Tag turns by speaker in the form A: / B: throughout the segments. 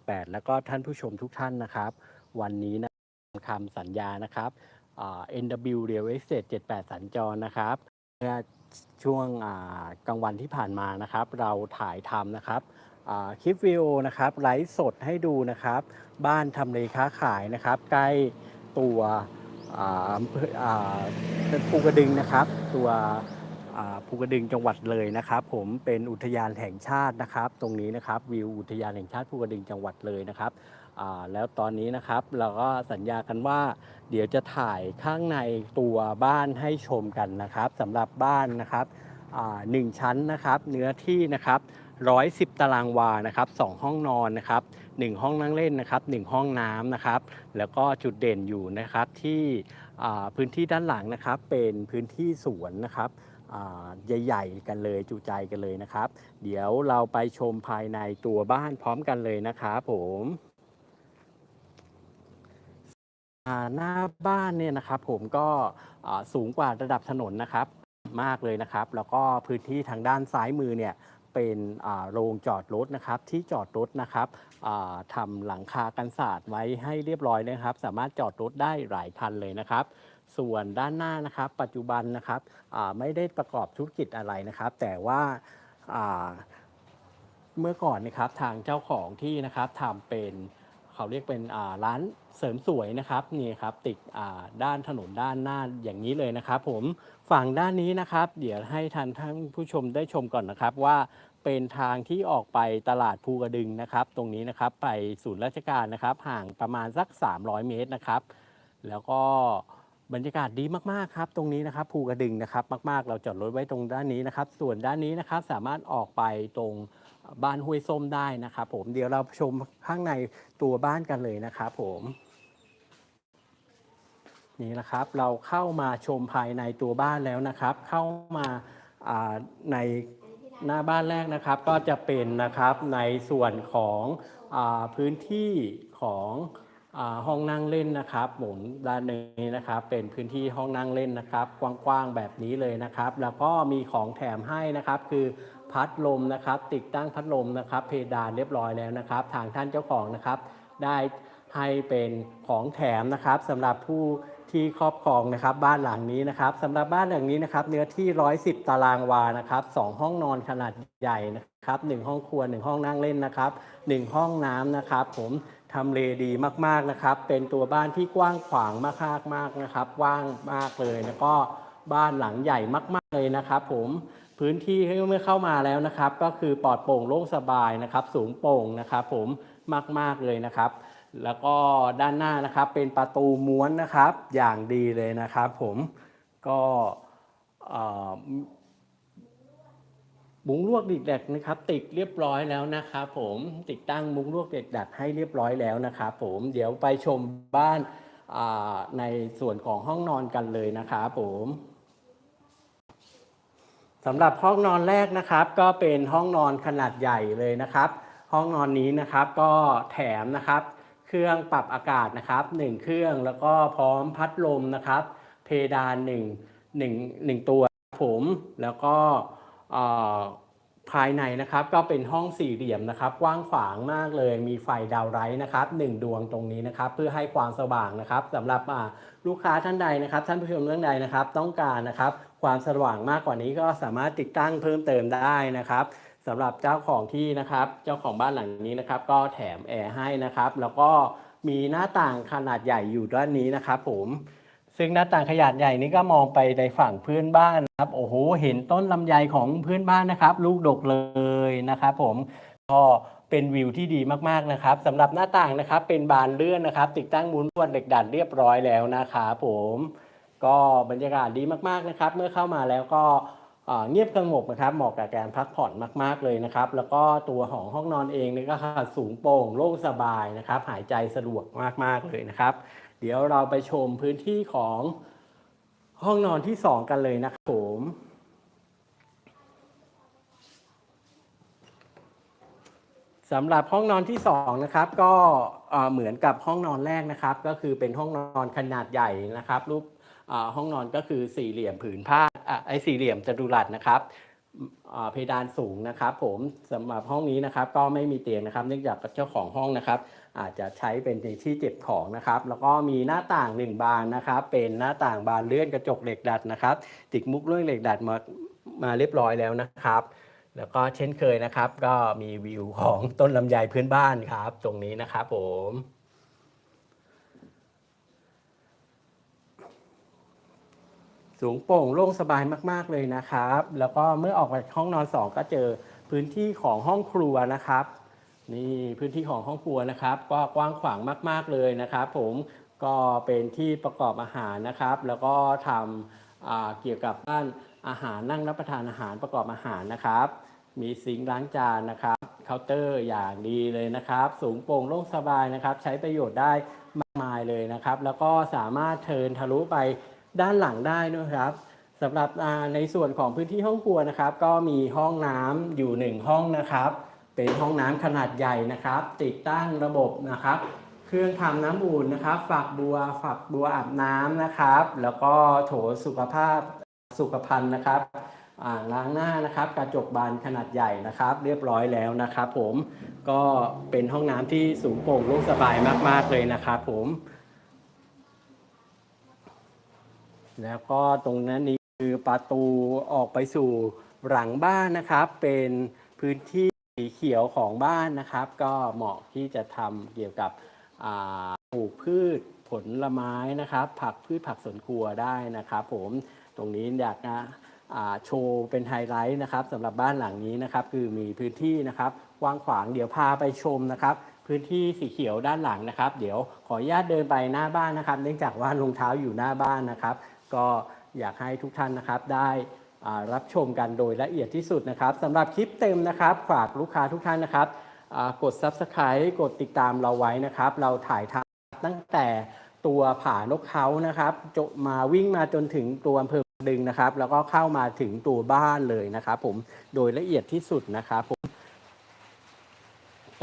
A: 8 แล้วก็ท่านผู้ชมทุกท่านนะครับ วันนี้นะคำสัญญานะครับ NW Real Estate 78 สัญจรนะครับเมื่อช่วงกลางวันที่ผ่านมานะครับ เราถ่ายทำนะครับคลิปวิดีโอนะครับไลฟ์สดให้ดูนะครับ บ้านทำเลค้าขายนะครับ ใกล้ตัวภูกระดึงนะครับ ตัว ภูกระดึงจังหวัดเลยนะครับ ผมเป็นอุทยานแห่งชาตินะครับ ตรงนี้นะครับวิวอุทยานแห่งชาติภูกระดึงจังหวัดเลยนะครับแล้วตอนนี้นะครับเราก็สัญญากันว่า เดี๋ยวจะถ่ายข้างในตัวบ้านให้ชมกันนะครับสำหรับบ้านนะครับหนึ่งชั้นนะครับ เนื้อที่นะครับ110 ตารางวานะครับสองห้องนอนนะครับหนึ่งห้องนั่งเล่นนะครับหนึ่งห้องน้ำนะครับ แล้วก็จุดเด่นอยู่นะครับที่พื้นที่ด้านหลังนะครับ เป็นพื้นที่สวนนะครับ ใหญ่ๆกันเลยจุใจกันเลยนะครับ เดี๋ยวเราไปชมภายในตัวบ้านพร้อมกันเลยนะครับผมหน้าบ้านเนี่ยนะครับผมก็สูงกว่าระดับถนนนะครับมากเลยนะครับ แล้วก็พื้นที่ทางด้านซ้ายมือเนี่ยเป็นโรงจอดรถนะครับที่จอดรถนะครับ ทำหลังคากันศาสตร์ไว้ให้เรียบร้อยนะครับ สามารถจอดรถได้หลายคันเลยนะครับ ส่วนด้านหน้านะครับ ปัจจุบันนะครับไม่ได้ประกอบธุรกิจอะไรนะครับ แต่ว่าเมื่อก่อนนะครับทางเจ้าของที่นะครับทำเป็นเขาเรียกเป็นร้านเสริมสวยนะครับนี่ครับติดด้านถนนด้านหน้าอย่างนี้เลยนะครับ ผมฝั่งด้านนี้นะครับ เดี๋ยวให้ท่านท่านผู้ชมได้ชมก่อนนะครับว่า เป็นทางที่ออกไปตลาดภูกระดึงนะครับ ตรงนี้นะครับไปศูนย์ราชการนะครับ ห่างประมาณสัก 300 เมตรนะครับ แล้วก็บรรยากาศดีมากๆครับ ตรงนี้นะครับภูกระดึงนะครับ มากๆ เราจอดรถไว้ตรงด้านนี้นะครับ ส่วนด้านนี้นะครับสามารถออกไปตรงบ้านห้วยส้มได้นะครับ ผมเดี๋ยวเราชมข้างในตัวบ้านกันเลยนะครับผมนี่นะครับเราเข้ามาชมภายในตัวบ้านแล้วนะครับ เข้ามาาใน หน้าบ้านแรกนะครับก็จะเป็นนะครับในส่วนของอพื้นที่ของอห้องนั่งเล่นนะครับผมด้านนี้นะครับ เป็นพื้นที่ห้องนั่งเล่นนะครับ กว้างๆแบบนี้เลยนะครับ แล้วก็มีของแถมให้นะครับ คือพัดลมนะครับ ติดตั้งพัดลมนะครับ เพดานเรียบร้อยแล้วนะครับ ทางท่านเจ้าของนะครับ ได้ให้เป็นของแถมนะครับสำหรับผู้ ที่ครอบครองนะครับบ้านหลังนี้นะครับสำหรับบ้านหลังนี้นะครับเนื้อที่ 110 ตารางวานะครับสองห้องนอนขนาดใหญ่นะครับหนึ่งห้องครัวหนึ่งห้องนั่งเล่นนะครับหนึ่งห้องน้ำนะครับผมทำเลดีมากๆนะครับ เป็นตัวบ้านที่กว้างขวางมากๆมากนะครับกว้างมากเลยแล้วก็บ้านหลังใหญ่มาก ๆเลยนะครับผมพื้นที่เมื่อเข้ามาแล้วนะครับ ก็คือปลอดโปร่งโล่งสบายนะครับ สูงโปร่งนะครับ ผมมาก ๆเลยนะครับ แล้วก็ด้านหน้านะครับเป็นประตูม้วนนะครับอย่างดีเลยนะครับผมก็เอ่อมุ้งลวกเดิกแดกนะครับ ติดเรียบร้อยแล้วนะครับผมติดตั้งมุ้งลวกเด็กดัดให้เรียบร้อยแล้วนะครับผมเดี๋ยวไปชมบ้านในส่วนของห้องนอนกันเลยนะครับผมสำหรับห้องนอนแรกนะครับ ก็เป็นห้องนอนขนาดใหญ่เลยนะครับ ห้องนอนนี้นะครับก็แถมนะครับ เครื่องปรับอากาศนะครับหนึ่งเครื่องแล้วก็พร้อมพัดลมนะครับ เพดานหนึ่งหนึ่งหนึ่งตัวผมแล้วก็ภายในนะครับก็เป็นห้องสี่เหลี่ยมนะครับกว้างขวางมากเลยมีไฟดาวไลท์นะครับหนึ่งดวงตรงนี้นะครับ เพื่อให้ความสว่างนะครับสำหรับลูกค้าท่านใดนะครับ ท่านผู้ชมท่านใดนะครับ ต้องการนะครับ ความสว่างมากกว่านี้ก็สามารถติดตั้งเพิ่มเติมได้นะครับ สำหรับเจ้าของที่นะครับ เจ้าของบ้านหลังนี้นะครับ ก็แถมแอร์ให้นะครับ แล้วก็มีหน้าต่างขนาดใหญ่อยู่ด้านนี้นะครับ ผมซึ่งหน้าต่างขนาดใหญ่นี้ก็มองไปในฝั่งเพื่อนบ้านนะครับ โอ้โห เห็นต้นลำไยของเพื่อนบ้านนะครับ ลูกดกเลยนะครับผมก็เป็นวิวที่ดีมากๆนะครับสำหรับหน้าต่างนะครับ เป็นบานเลื่อนนะครับ ติดตั้งมุ้งลวดเหล็กดัดเรียบร้อยแล้วนะครับผม ก็บรรยากาศดีมากๆนะครับ เมื่อเข้ามาแล้วก็ เงียบสงบนะครับเหมาะกับการพักผ่อนมาก ๆเลยนะครับ แล้วก็ตัวของห้องนอนเองนี่ก็สูงโปร่งโล่งสบายนะครับ หายใจสะดวกมากๆเลยนะครับ เดี๋ยวเราไปชมพื้นที่ของห้องนอนที่ 2 กันเลยนะครับผมสำหรับห้องนอนที่2นะครับก็เหมือนกับห้องนอนแรกนะครับ ก็คือเป็นห้องนอนขนาดใหญ่นะครับ รูป ห้องนอนก็คือสี่เหลี่ยมผืนผ้าไอ้สี่เหลี่ยมจัตุรัสนะครับเพดานสูงนะครับผมสำหรับห้องนี้นะครับก็ไม่มีเตียงนะครับ เนื่องจากเจ้าของห้องนะครับ อาจจะใช้เป็นในที่เก็บของนะครับ แล้วก็มีหน้าต่างหนึ่งบานนะครับ เป็นหน้าต่างบานเลื่อนกระจกเหล็กดัดนะครับ ติดมุกเลื่อนเหล็กดัดมามาเรียบร้อยแล้วนะครับ แล้วก็เช่นเคยนะครับ ก็มีวิวของต้นลำไยพื้นบ้านครับ ตรงนี้นะครับผม สูงโปร่งโล่งสบายมากๆเลยนะครับ แล้วก็เมื่อออกจากห้องนอนสองก็เจอพื้นที่ของห้องครัวนะครับ นี่พื้นที่ของห้องครัวนะครับ ก็กว้างขวางมาก ๆเลยนะครับ ผมก็เป็นที่ประกอบอาหารนะครับ แล้วก็ทำเกี่ยวกับด้านอาหารนั่งรับประทานอาหารประกอบอาหารนะครับ มีซิงค์ล้างจานนะครับเคาน์เตอร์อย่างดีเลยนะครับ สูงโปร่งโล่งสบายนะครับ ใช้ประโยชน์ได้มากมายเลยนะครับ แล้วก็สามารถเทินทะลุไป ด้านหลังได้ด้วยครับสำหรับในส่วนของพื้นที่ห้องครัวนะครับ ก็มีห้องน้ำอยู่หนึ่งห้องนะครับ เป็นห้องน้ำขนาดใหญ่นะครับ ติดตั้งระบบนะครับ เครื่องทำน้ำอุ่นนะครับ ฝักบัวฝักบัวอาบน้ำนะครับ แล้วก็โถสุขภาพสุขภัณฑ์นะครับอ่างล้างหน้านะครับกระจกบานขนาดใหญ่นะครับ เรียบร้อยแล้วนะครับ ผมก็เป็นห้องน้ำที่สูงโปร่งโล่งสบายมากๆเลยนะครับ ผม แล้วก็ตรงนั้นนี้คือประตูออกไปสู่หลังบ้านนะครับ เป็นพื้นที่สีเขียวของบ้านนะครับ ก็เหมาะที่จะทำเกี่ยวกับปลูกพืชผลไม้นะครับ ผักพืชผักสวนครัวได้นะครับผมตรงนี้อยากนะาโชว์เป็นไฮไลท์นะครับสำหรับบ้านหลังนี้นะครับ คือมีพื้นที่นะครับกว้างขวางเดี๋ยวพาไปชมนะครับ พื้นที่สีเขียวด้านหลังนะครับ เดี๋ยวขออนุญาตเดินไปหน้าบ้านนะครับ เนื่องจากว่ารองเท้าอยู่หน้าบ้านนะครับ ก็อยากให้ทุกท่านนะครับได้รับชมกันโดยละเอียดที่สุดนะครับสำหรับคลิปเต็มนะครับฝากลูกค้าทุกท่านนะครับกด Subscribe กดติดตามเราไว้นะครับ เราถ่ายทำตั้งแต่ตัวผานกเขานะครับจนมาวิ่งมาจนถึงตัวอำเภอดึงนะครับ แล้วก็เข้ามาถึงตัวบ้านเลยนะครับ ผมโดยละเอียดที่สุดนะครับผม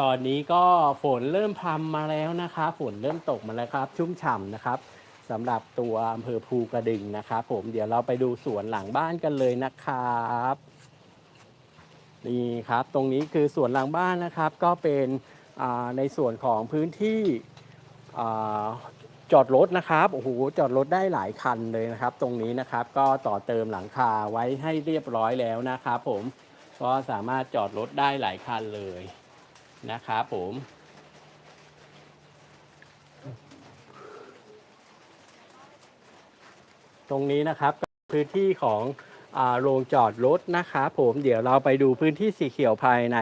A: ตอนนี้ก็ฝนเริ่มพรำมาแล้วนะครับ ฝนเริ่มตกมาแล้วครับ ชุ่มฉ่ำนะครับ สำหรับตัวอำเภอภูกระดึงนะครับผมเดี๋ยวเราไปดูสวนหลังบ้านกันเลยนะครับนี่ครับ ตรงนี้คือสวนหลังบ้านนะครับ ก็เป็นในส่วนของพื้นที่จอดรถนะครับโอ้โหจอดรถได้หลายคันเลยนะครับ ตรงนี้นะครับก็ต่อเติมหลังคาไว้ให้เรียบร้อยแล้วนะครับ ผมก็สามารถจอดรถได้หลายคันเลยนะครับผม ตรงนี้นะครับก็พื้นที่ของโรงจอดรถนะครับผมเดี๋ยวเราไปดูพื้นที่สีเขียวภายใน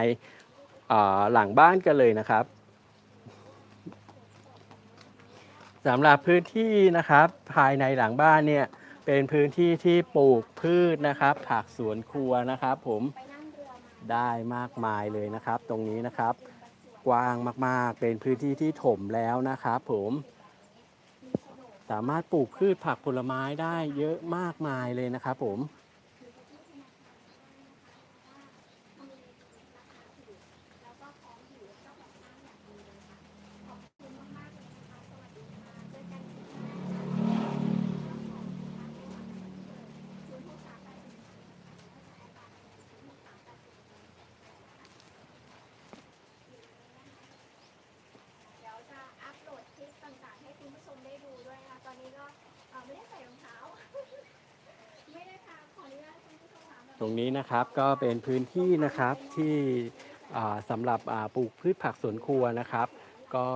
A: หลังบ้านกันเลยนะครับสำหรับพื้นที่นะครับภายในหลังบ้านเนี่ยเป็นพื้นที่ที่ปลูกพืชนะครับ ผักสวนครัวนะครับ ผมได้มากมายเลยนะครับ ตรงนี้นะครับ กว้างมากๆ เป็นพื้นที่ที่ถมแล้วนะครับ ผม สามารถปลูกพืชผักผลไม้ได้เยอะมากมายเลยนะครับผม
B: เดี๋ยวจะอัปโหลดคลิปต่างๆ ให้คุณผู้ชมได้ดูด้วยนะคะ ตอนนี้ก็เอ่อไม่ได้ใส่รองเท้า ไม่ได้ค่ะขออนุญาตคุณผู้ชมถามแบบ
A: ตรง นะครับก็เป็นพื้นที่นะครับที่สำหรับปลูกพืชผักสวนครัวนะครับ ก็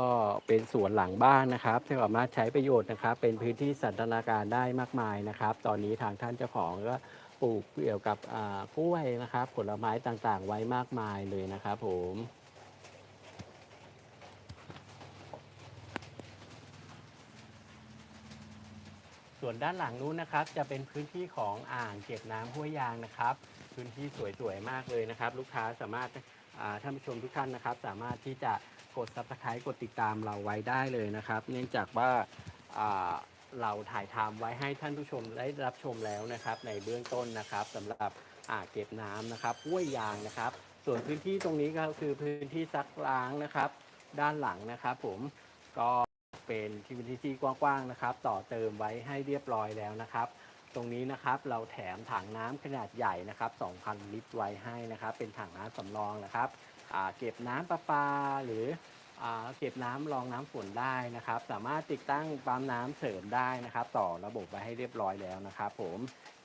A: เป็นสวนหลังบ้านนะครับที่สามารถใช้ประโยชน์นะครับ เป็นพื้นที่สันทนาการได้มากมายนะครับ ตอนนี้ทางท่านเจ้าของก็ปลูกเกี่ยวกับกล้วยนะครับ ผลไม้ต่างๆ ไว้มากมายเลยนะครับผม ส่วนด้านหลังนู้นนะครับ จะเป็นพื้นที่ของอ่างเก็บน้ำห้วยยางนะครับ พื้นที่สวยๆมากเลยนะครับ ลูกค้าสามารถอ่าท่านผู้ชมทุกท่านนะครับ สามารถที่จะกด subscribe กดติดตามเราไว้ได้เลยนะครับ เนื่องจากว่าอ่าเราถ่ายทำไว้ให้ท่านผู้ชมได้รับชมแล้วนะครับ ในเบื้องต้นนะครับสำหรับอ่างเก็บน้ำนะครับห้วยยางนะครับ ส่วนพื้นที่ตรงนี้ก็คือพื้นที่ซักล้างนะครับ ด้านหลังนะครับ ผมก็ เป็นที่พื้นที่กว้างๆนะครับ ต่อเติมไว้ให้เรียบร้อยแล้วนะครับ ตรงนี้นะครับเราแถมถังน้ำขนาดใหญ่นะครับ 2,000 ลิตรไว้ให้นะครับ เป็นถังน้ำสำรองนะครับเก็บน้ำประปาหรืออเก็บน้ำรองน้ำฝนได้นะครับ สามารถติดตั้งปั๊มน้ำเสริมได้นะครับ ต่อระบบไว้ให้เรียบร้อยแล้วนะครับ ผม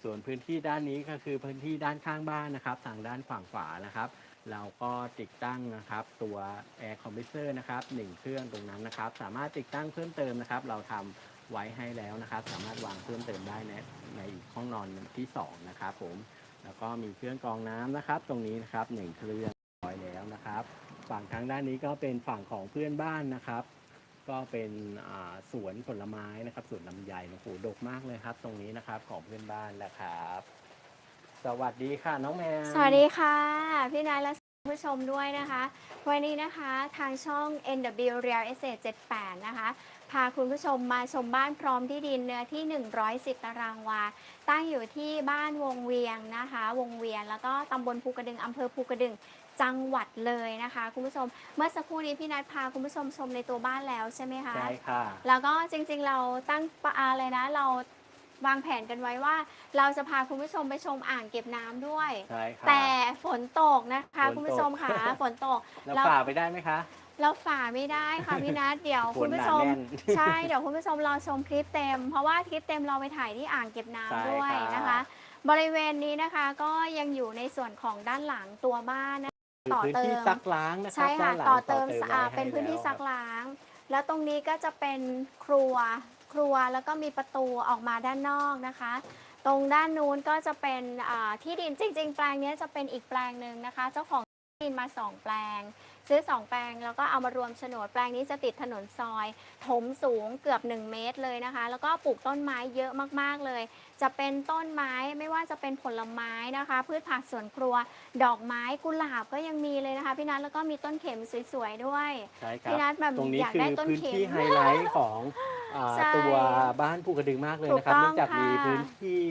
A: ส่วนพื้นที่ด้านนี้ก็คือพื้นที่ด้านข้างบ้านนะครับ ทางด้านฝั่งขวานะครับ เราก็ติดตั้งนะครับตัว Air Compressor นะครับหนึ่งเครื่องตรงนั้นนะครับ สามารถติดตั้งเพิ่มเติมนะครับ เราทำไว้ให้แล้วนะครับ สามารถวางเพิ่มเติมได้ในในอีกห้องนอนที่สองนะครับผมแล้วก็มีเครื่องกรองน้ำนะครับ ตรงนี้นะครับหนึ่งเครื่องร้อยแล้วนะครับ ฝั่งทางด้านนี้ก็เป็นฝั่งของเพื่อนบ้านนะครับ ก็เป็นสวนผลไม้นะครับสวนลำไยโอ้โหดกมากเลยครับ ตรงนี้นะครับของเพื่อนบ้านนะครับสวัสดีค่ะน้องแมว
B: สวัสดีค่ะ พี่นายและ ผู้ชมด้วยนะคะ วันนี้นะคะทางช่อง NW Real Estate 78 นะคะ พาคุณผู้ชมมาชมบ้านพร้อมที่ดินเนื้อที่ 110 ตารางวา ตั้งอยู่ที่บ้านวงเวียงนะคะ วงเวียง แล้วก็ตำบลภูกระดึงอำเภอภูกระดึงจังหวัดเลยนะคะ คุณผู้ชม เมื่อสักครู่นี้พี่นัทพาคุณผู้ชมชมในตัวบ้านแล้วใช่ไหมคะ
A: ใช่ค่ะ
B: แล้วก็จริงๆเราตั้งปะอะไรนะเรา วางแผนกันไว้ว่า เราจะพาคุณผู้ชมไปชมอ่างเก็บน้ำด้วย
A: ใช่ค่ะ
B: แต่ฝนตกนะคะ
A: ฝนตก
B: คุณผู้ชมค่ะฝนตก
A: เรา
B: เรา
A: ฝ่าไปได้ไหมคะ
B: เราฝ่าไม่ได้ค่ะพี่นัทเดี๋ยว
A: ฝ
B: คุ
A: น
B: ณ
A: ห
B: ผู้
A: นา
B: ชม
A: แน่น
B: ใช่เดี๋ยวคุณผู้ชมรอชมคลิปเต็ม เพราะว่าคลิปเต็มเราไปถ่ายที่อ่างเก็บน้ำ
A: ใช่
B: ด้วย
A: ค่ะ
B: นะคะ บริเวณนี้นะคะก็ยังอยู่ในส่วนของด้านหลังตัวบ้านนะต่อ
A: พื้น
B: เติม
A: ที่ซักล้างนะครั
B: ใช่ค่ะ
A: ด้านหลัง
B: ต่อเติม
A: ไว้
B: อ่า
A: ให้
B: เป็นพื้นที่
A: แล้ว
B: ซักล้าง แล้วตรงนี้ก็จะเป็นครัวค รัวแล้วก็มีประตูออกมาด้านนอกนะคะ ตรงด้านนู้นก็จะเป็นที่ดินจริง ๆ แปลงนี้จะเป็นอีกแปลงหนึ่งนะคะ เจ้าของที่ดินมาสองแปลง ซื้อสองแปลงแล้วก็เอามารวมโฉนดแปลงนี้จะติดถนนซอย ถมสูงเกือบ 1 เมตรเลยนะคะ แล้วก็ปลูกต้นไม้เยอะมากๆเลย จะเป็นต้นไม้ไม่ว่าจะเป็นผลไม้นะคะ พืชผักสวนครัว ดอกไม้กุหลาบก็ยังมีเลยนะคะพี่นัทแล้วก็มีต้นเข็มสวยๆด้วย
A: ใช่ครับ
B: พี่นัทแบบ
A: ตรงนี้
B: อยาก
A: คือ
B: ได้ต้น
A: พื้น
B: เข็ม
A: ที่ไฮไลท์ของอ่า
B: ใช่
A: ตัวบ้านภูกระดึงมากเลยนะครับ
B: ถูกต้อง
A: เนื่องจากมี
B: ค่ะ
A: พื้นที่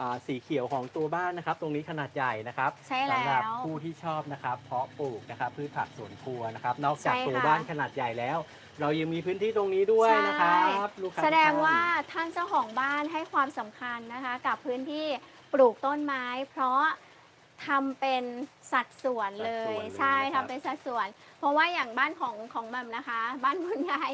A: อ่าสีเขียวของตัวบ้านนะครับ ตรงนี้ขนาดใหญ่นะครับ
B: ใช่แล้ว
A: สำหรับผู้ที่ชอบนะครับเพาะปลูกนะครับพืชผักสวนครัวนะครับนอกจาก
B: ใช่
A: ตัว
B: ค่ะ
A: บ้านขนาดใหญ่แล้ว เรายังมีพื้นที่ตรงนี้ด้วยนะครับลูกค้า
B: แสดง
A: ทุกท่น
B: ว่าท่านเจ้าของบ้านให้ความสำคัญนะคะ กับพื้นที่ปลูกต้นไม้ เพราะทำเป็นสัดส่วนเลย
A: สัดส่วนเลย
B: ใช่
A: นะครับ
B: ทำเป็นสัดส่วน เพราะว่าอย่างบ้านของของแหม่มนะคะ บ้านคุณยาย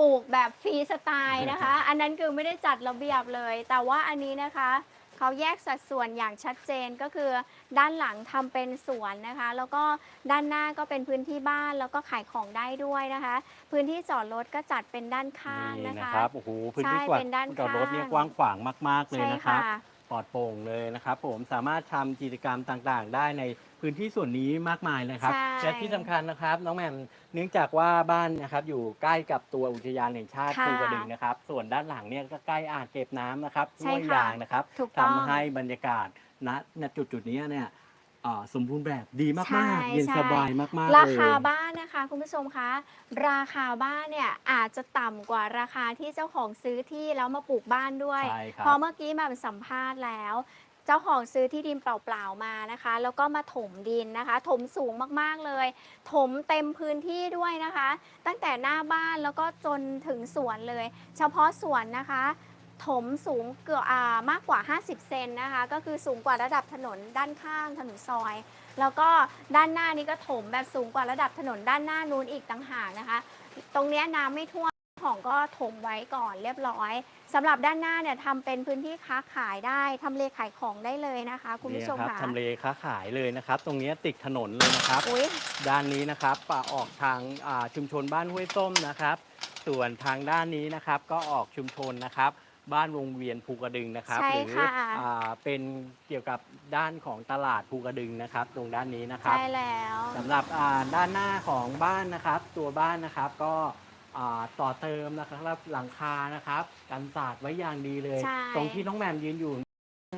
B: ปลูกแบบฟรีสไตล์นะคะ อันนั้นคือไม่ได้จัดระเบียบเลย แต่ว่าอันนี้นะคะ เขาแยกสัดส่วนอย่างชัดเจนก็คือ ด้านหลังทำเป็นสวนนะคะ แล้วก็ด้านหน้าก็เป็นพื้นที่บ้านแล้วก็ขายของได้ด้วยนะคะ พื้นที่จอดรถก็จัดเป็นด้านข้าง
A: นี่
B: นะ
A: นะคะครับโอ้โหพื้นที่
B: ใช่
A: กว้าง
B: เป็นด้าน
A: จอดรถเนี่ย
B: ข้าง
A: กว้างขวางมาก ๆ เลย
B: ใช่
A: นะครับ
B: ค่ะ
A: ปลอดโปร่งเลยนะครับผมสามารถทำกิจกรรมต่างๆ ได้ในพื้นที่ส่วนนี้มากมายเลยครับ
B: ใช่
A: และที่สำคัญนะครับน้องแหม่มเนื่องจากว่าบ้านนะครับอยู่ใกล้กับตัวอุทยานแห่งชาติ
B: ค่ะ
A: ภูกระดึงนะครับ ส่วนด้านหลังเนี่ยก็ใกล้อ่างเก็บน้ำนะครับ
B: ใช่
A: ห้วย
B: ค่ะ
A: ยางนะครับ
B: ถูกต้อง
A: ทำให้บรรยากาศณณจุดจุดๆนี้เนี่ย อ่าสมบูรณ์แบบดี
B: ใช่
A: มากๆเย็น
B: ใช่
A: สบายมากๆเลย
B: ราคาบ้านนะคะคุณผู้ชมคะราคาบ้านเนี่ยอาจจะต่ำกว่าราคาที่เจ้าของซื้อที่แล้วมาปลูกบ้านด้วย
A: ใช่ครับ
B: เพราะเมื่อกี้แบบสัมภาษณ์แล้ว เจ้าของซื้อที่ดินเปล่าๆมานะคะ แล้วก็มาถมดินนะคะ ถมสูงมากๆเลย ถมเต็มพื้นที่ด้วยนะคะ ตั้งแต่หน้าบ้านแล้วก็จนถึงสวนเลย เฉพาะสวนนะคะ ถมสูงเกือบอ่ามากกว่า 50 เซนนะคะ ก็คือสูงกว่าระดับถนนด้านข้างถนนซอย แล้วก็ด้านหน้านี้ก็ถมแบบสูงกว่าระดับถนนด้านหน้านู้นอีกต่างหากนะคะ ตรงเนี้ยน้ำไม่ท่วมของก็ถมไว้ก่อนเรียบร้อยสำหรับด้านหน้าเนี่ยทำเป็นพื้นที่ค้าขายได้ทำเลขายของได้เลยนะคะ คุณผู้ชม
A: นี่รับ
B: ค่ะ
A: ทำเลค้าขายเลยนะครับ ตรงนี้ติดถนนเลยนะครับ
B: อุ้ย
A: ด้านนี้นะครับป่าออกทางอ่าชุมชนบ้านห้วยส้มนะครับ ส่วนทางด้านนี้นะครับก็ออกชุมชนนะครับ บ้านวงเวียนภูกระดึงนะครับ
B: ใช่
A: หรื
B: ค่ะ
A: อ่าเป็นเกี่ยวกับด้านของตลาดภูกระดึงนะครับ ตรงด้านนี้นะครับ
B: ใช่แล้ว
A: สำหรับอ่าด้านหน้าของบ้านนะครับ ตัวบ้านนะครับก็อ่าต่อเติมนะครับหลังคานะครับ กันศาสตร์ไว้อย่างดีเลย
B: ใช่
A: ตรงที่น้องแหมมยืนอยู่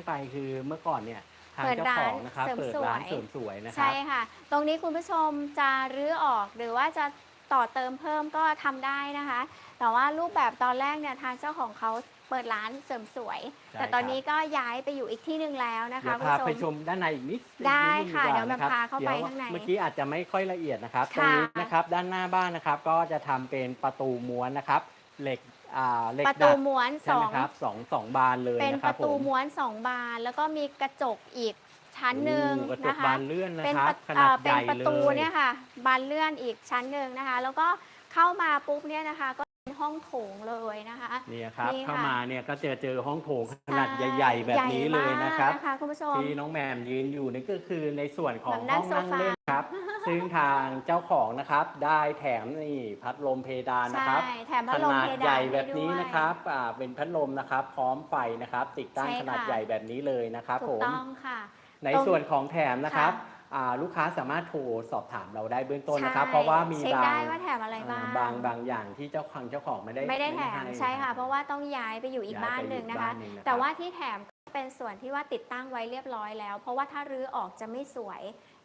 A: ไปคือเมื่อก่อนเนี่ยทาง
B: เปิด
A: เจ้า
B: ร้าน
A: ของนะครับ
B: เสริม
A: เปิด
B: สวย
A: ร้านเสริมสวยนะครั
B: ใช่
A: บ
B: ค่ะ ตรงนี้คุณผู้ชมจะรื้อออกหรือว่าจะต่อเติมเพิ่มก็ทำได้นะคะ แต่ว่ารูปแบบตอนแรกเนี่ยทางเจ้าของเขา เปิดร้านเสริมสวย
A: ใช่
B: แต่ตอน
A: ครับ
B: นี้ก็ย้ายไปอยู่อีกที่หนึ่งแล้วนะคะ
A: เดี๋ยว
B: คุณ
A: พา
B: ผู้ช
A: ไป
B: ม
A: ชมด้านในอีกนิด
B: ได้
A: นิ
B: ค่ะ
A: ก
B: เดี๋ยวแม่
A: นะครับ
B: พาเข้าไป
A: ดี๋ยว
B: ข้างใน
A: เมื่อกี้อาจจะไม่ค่อยละเอียดนะครับตรง
B: ค่ะ
A: นี้นะครับด้านหน้าบ้านนะครับก็จะทำเป็นประตูม้วนนะครับ เหล็กอ่าเหล็ก
B: ประ
A: ดั
B: ตู
A: ด
B: ม้วนส
A: ใช่ไห
B: อ
A: ม
B: ง
A: ครับสองสองบานเลย
B: เป็น
A: นะค
B: ป
A: รับ
B: ระตู
A: ผม
B: ม้วนสองบาน แล้วก็มีกระจกอีกชั้นหนึ่ง
A: โอ้กระจก
B: นะคะ
A: บานเลื่อนนะ
B: เป็น
A: ครั
B: ป
A: บ
B: ระ
A: ขนาด
B: อ่า
A: ให
B: เป็น
A: ญ่
B: ประ
A: เล
B: ตู
A: ย
B: เนี่ยค่ะ บานเลื่อนอีกชั้นหนึ่งนะคะ แล้วก็เข้ามาปุ๊บเนี่ยนะคะก็เป็น ห้องโถงเลยนะคะ
A: เนี่ยครับ
B: นี่ค่ะ
A: เข้ามาเนี่ยก็เจอเจอห้องโถงขนาดใหญ่ ๆ แบบนี้เลยนะครับ
B: ใหญ่มากนะคะคุณผู้ชม
A: ที่น้องแมมยืนอยู่นี่ก็คือในส่วนของ
B: แบบนั่
A: ห้องงนั่ง
B: โซฟา
A: เล่นครับ ซึ่งทางเจ้าของนะครับ ได้แถมนี่พัดลมเพดานนะครับ
B: ใช่แถมพั
A: ข
B: ดลม
A: นาด
B: เพ
A: ให
B: ดา
A: ญ่
B: น
A: แบบนี้
B: ด้วย
A: นะครับอ่าเป็นพัดลมนะครับ พร้อมไฟนะครับ ติดตั้ง
B: ใช่
A: ขนาด
B: ค่ะ
A: ใหญ่แบบนี้เลยนะครับ
B: ถู
A: ผ
B: ก
A: ม
B: ต้องค่ะ
A: ใน
B: ตรง
A: ส่วนของแถมนะครับ
B: ค่ะ
A: อ่า ลูกค้าสามารถโทรสอบถามเราได้เบื้องต้นนะครับ
B: ใช่
A: เพราะว่ามี
B: เช็ค
A: บา
B: ได้
A: ง
B: ว่าแถมอะไรบ้าง
A: อ่าบางบางอย่างที่เจ้าของเจ้าของไม่ได้
B: ไม่ได้แถม
A: ให้
B: ใช่ค่ะ
A: น
B: เพราะว่าต้องย้ายไปอยู่อีก
A: ย้าย
B: บ้าน
A: ไป
B: หนึ่ง
A: อีก
B: นะคะ
A: บ้านหนึ่งนะครับ
B: แต่ว่าที่แถมก็เป็นส่วนที่ว่าติดตั้งไว้เรียบร้อยแล้ว เพราะว่าถ้ารื้อออกจะไม่สวย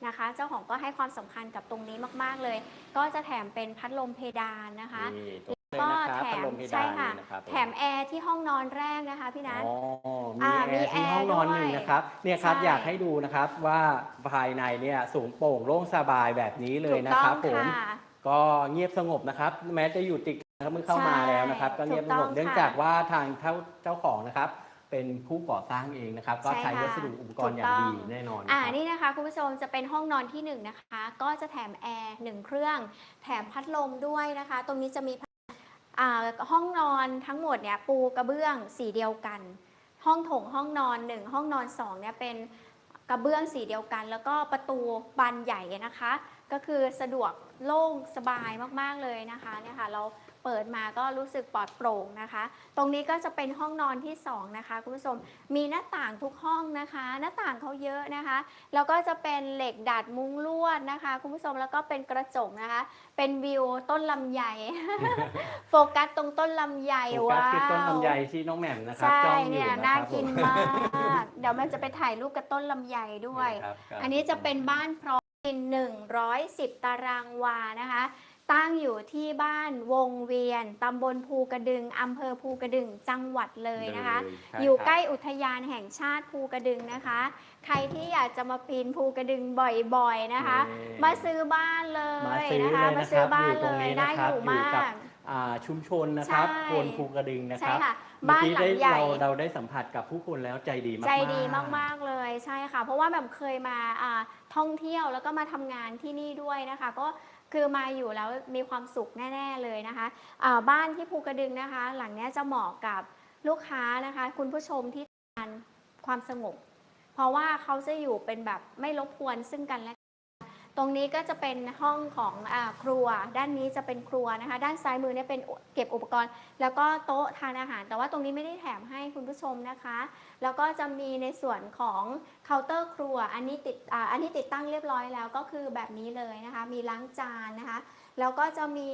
B: นะคะ เจ้าของก็ให้ความสำคัญกับตรงนี้มาก ๆ เลย ก็จะแถมเป็นพัดลมเพดานนะคะ
A: นี่ตรงเลย
B: ก็
A: นะครับ
B: แถ
A: พัด
B: ม
A: ลมเพดาน
B: ใช่ค่ะ
A: นี่นะครับ
B: แถมแอร์ที่ห้องนอนแรกนะคะพี่นัท
A: อ๋อ
B: อ่า
A: มี
B: มี
A: แอร์ที่ห้องนอน
B: แอร์
A: หนึ่ง
B: ด้วย
A: นะครับเนี่ยครับ
B: ใช่
A: อยากให้ดูนะครับว่าภายในเนี่ยสูงโปร่งโล่งสบายแบบนี้เลยนะครับผ
B: ถูก
A: ม
B: ต้องค่ะ
A: ก็เงียบสงบนะครับ แม้จะอยู่ติดกันนะครับเมื่อเข้ามาแล้วนะครับก็เงียบสงบ
B: ถูกต้อง
A: เนื่อง
B: ค่ะ
A: จากว่าทางเจ้าเจ้าของนะครับ เป็นผู้ก่อสร้างเองนะครับ ก็
B: ใช่
A: ใช้
B: ค่ะ
A: วัสดุอุปกรณ์
B: ถูก
A: อย่าง
B: ต้อง
A: ดีแน่นอน
B: อ่า
A: ครับ
B: นี่นะคะคุณผู้ชมจะเป็นห้องนอนที่1นงนะคะ ก็จะแถมแอร์หนึ่งเครื่อง แถมพัดลมด้วยนะคะ ตรงนี้จะมีอ่า ห้องนอนทั้งหมดเนี่ยปูกระเบื้องสีเดียวกัน ห้องโถงห้องนอน1ห้องนอน2เนี่ยเป็นกระเบื้องสีเดียวกัน แล้วก็ประตูบานใหญ่นะคะ ก็คือสะดวกโล่งสบายมากๆเลยนะคะเนี่ยค่ะเรา เปิดมาก็รู้สึกปลอดโปร่งนะคะ ตรงนี้ก็จะเป็นห้องนอนที่สองนะคะคุณผู้ชม มีหน้าต่างทุกห้องนะคะ หน้าต่างเขาเยอะนะคะ แล้วก็จะเป็นเหล็กดัดมุ้งลวดนะคะคุณผู้ชม แล้วก็เป็นกระจกนะคะ เป็นวิวต้นลำไย โฟกัสตรงต้นลำไย
A: โฟกัส
B: ว้า
A: คือต้น
B: ว
A: ลำไยที่น้องแหม่มนะครับ
B: ใช่
A: จ้องอยู่
B: เนี่ย
A: นะ
B: น่า
A: ครับ
B: กิน
A: ผม
B: มาก เดี๋ยวมันจะไปถ่ายรูปกับต้นลำไยด้วย
A: ครับครับ
B: อันนี้จะเป็นบ้านพร้อมดิน110 ตารางวานะคะ ตั้งอยู่ที่บ้านวงเวียน ตำบลภูกระดึง อำเภอภูกระดึง จังหวัดเลยนะคะ
A: เลยช่
B: อยู่
A: ครับ
B: ใกล้อุทยานแห่งชาติภูกระดึงนะคะ ใครที่อยากจะมาปีนภูกระดึงบ่อยๆนะคะ
A: นี่
B: มาซื้อบ้านเล
A: มายซื้อ
B: นะคะ
A: เลย
B: มา
A: นะค
B: ซื้อ
A: รับ
B: บ้า
A: อนยู่ต
B: เล
A: รง
B: ย
A: นี้
B: น่า
A: นะค
B: อ
A: รับ
B: ยู่
A: อยู่
B: มา
A: กับ
B: ก
A: อ่าชุมชนนะครับ
B: ใช่
A: โพนภูกระดึงนะค
B: ใช่
A: รับ
B: ค่ะ
A: เมื่อ
B: บ้าน
A: กี้
B: หลั
A: ได้
B: งใหญ่
A: เราเราได้สัมผัสกับผู้คนแล้วใจดีมากๆ
B: ใจดีมาก ๆ เลยใช่ค่ะ เพราะว่าแบบเคยมาอ่าท่องเที่ยวแล้วก็มาทำงานที่นี่ด้วยนะคะ ก็ คือมาอยู่แล้วมีความสุขแน่ ๆเลยนะคะะบ้านที่ภูกระดึงนะคะ หลังนี้จะเหมาะกับลูกค้านะคะ คุณผู้ชมที่ต้องการความสงบ เพราะว่าเขาจะอยู่เป็นแบบไม่รบกวนซึ่งกันและกัน ตรงนี้ก็จะเป็นห้องของอครัว ด้านนี้จะเป็นครัวนะคะ ด้านซ้ายมือเนี่ยเป็นเก็บอุปกรณ์ แล้วก็โต๊ะทานอาหาร แต่ว่าตรงนี้ไม่ได้แถมให้คุณผู้ชมนะคะ แล้วก็จะมีในส่วนของเคาน์เตอร์ครัว อันนี้ติดออันนี้ติดตั้งเรียบร้อยแล้วก็คือแบบนี้เลยนะคะ มีล้างจานนะคะ แล้วก็จะมี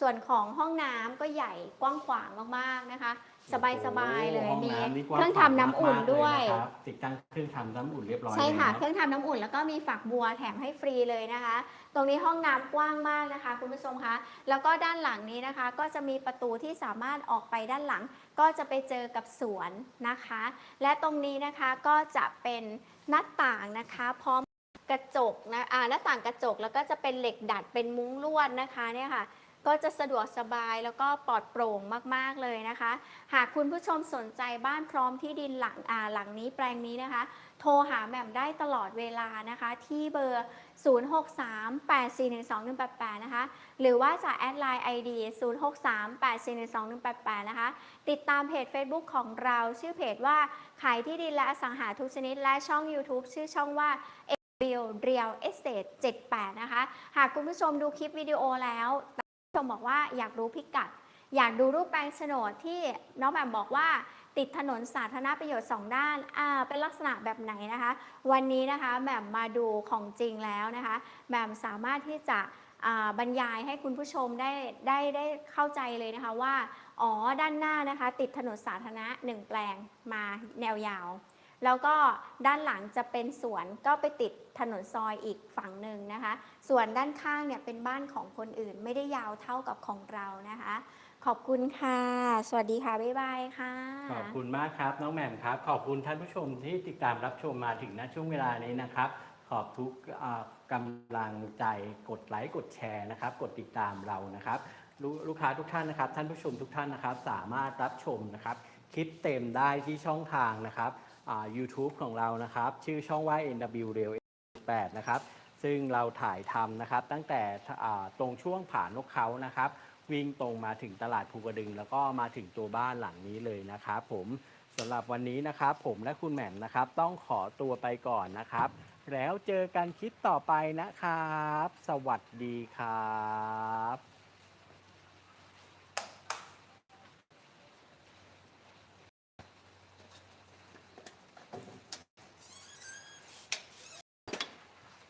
B: ส่วนของห้องน้ำก็ใหญ่กว้างขวางมากๆนะคะ สบายๆเลย
A: โอ้โห
B: มี
A: ห้องน้ำนี่ก
B: เค
A: ว้าง
B: รื่องทำน้ำอุ่น
A: มากๆเล
B: ด้วย
A: นะครับติดตั้งเครื่องทำน้ำอุ่นเรียบร้อย
B: ใช่ค่ะ
A: แล้ว
B: เครื่องทำน้ำอุ่นแล้วก็มีฝักบัวแถมให้ฟรีเลยนะคะ ตรงนี้ห้องน้ำกว้างมากนะคะ คุณผู้ชมคะแล้วก็ด้านหลังนี้นะคะ ก็จะมีประตูที่สามารถออกไปด้านหลัง ก็จะไปเจอกับสวนนะคะ และตรงนี้นะคะก็จะเป็นหน้าต่างนะคะ พร้อมกระจกนะอ่าหน้าต่างกระจกแล้วก็จะเป็นเหล็กดัดเป็นมุ้งลวดนะคะเนี่ยค่ะ ก็จะสะดวกสบายแล้วก็ปลอดโปร่งมากๆเลยนะคะ หากคุณผู้ชมสนใจบ้านพร้อมที่ดินหลังอ่าหลังนี้แปลงนี้นะคะ โทรหาแหม่มได้ตลอดเวลานะคะ ที่เบอร์ 0638412188 นะคะ หรือว่าจะแอดไลน์ ID 0638412188 นะคะ ติดตามเพจ Facebook ของเราชื่อเพจว่าขายที่ดินและอสังหาทุกชนิด และช่อง YouTube ชื่อช่องว่า Real Real Estate 78 นะคะ หากคุณผู้ชมดูคลิปวิดีโอแล้ว ชมบอกว่าอยากรู้พิกัด อยากดูรูปแปลงโฉนดที่น้องแหม่มบอกว่าติดถนนสาธารณประโยชน์ 2 ด้าน อ่า เป็นลักษณะแบบไหนนะคะ วันนี้นะคะแหม่มมาดูของจริงแล้วนะคะแหม่มสามารถที่จะบรรยายให้คุณผู้ชมได้ได้ได้เข้าใจเลยนะคะว่า อ๋อ ด้านหน้านะคะ ติดถนนสาธารณะหนึ่งแปลงมาแนวยาว แล้วก็ด้านหลังจะเป็นสวนก็ไปติด ถนนซอยอีกฝั่งหนึ่งนะคะ ส่วนด้านข้างเนี่ยเป็นบ้านของคนอื่น ไม่ได้ยาวเท่ากับของเรานะคะ ขอบคุณค่ะ สวัสดีค่ะ บ๊ายบายค่ะ
A: ขอบคุณมากครับ น้องแหม่มครับ ขอบคุณท่านผู้ชมที่ติดตามรับชมมาถึงณช่วงเวลานี้นะครับ ขอบทุกกำลังใจกดไลค์กดแชร์นะครับ กดติดตามเรานะครับลูลูกค้าทุกท่านนะครับ ท่านผู้ชมทุกท่านนะครับ สามารถรับชมนะครับคลิปเต็มได้ที่ช่องทางนะครับ YouTube ของเรานะครับ ชื่อช่องว่า NW Real 8 นะครับ ซึ่งเราถ่ายทำนะครับ ตั้งแต่อ่าตรงช่วงผานกเขานะครับ วิ่งตรงมาถึงตลาดภูกระดึง แล้วก็มาถึงตัวบ้านหลังนี้เลยนะครับผมสำหรับวันนี้นะครับ ผมและคุณแหม่มนะครับ ต้องขอตัวไปก่อนนะครับ แล้วเจอกันคลิปต่อไปนะครับ สวัสดีครับ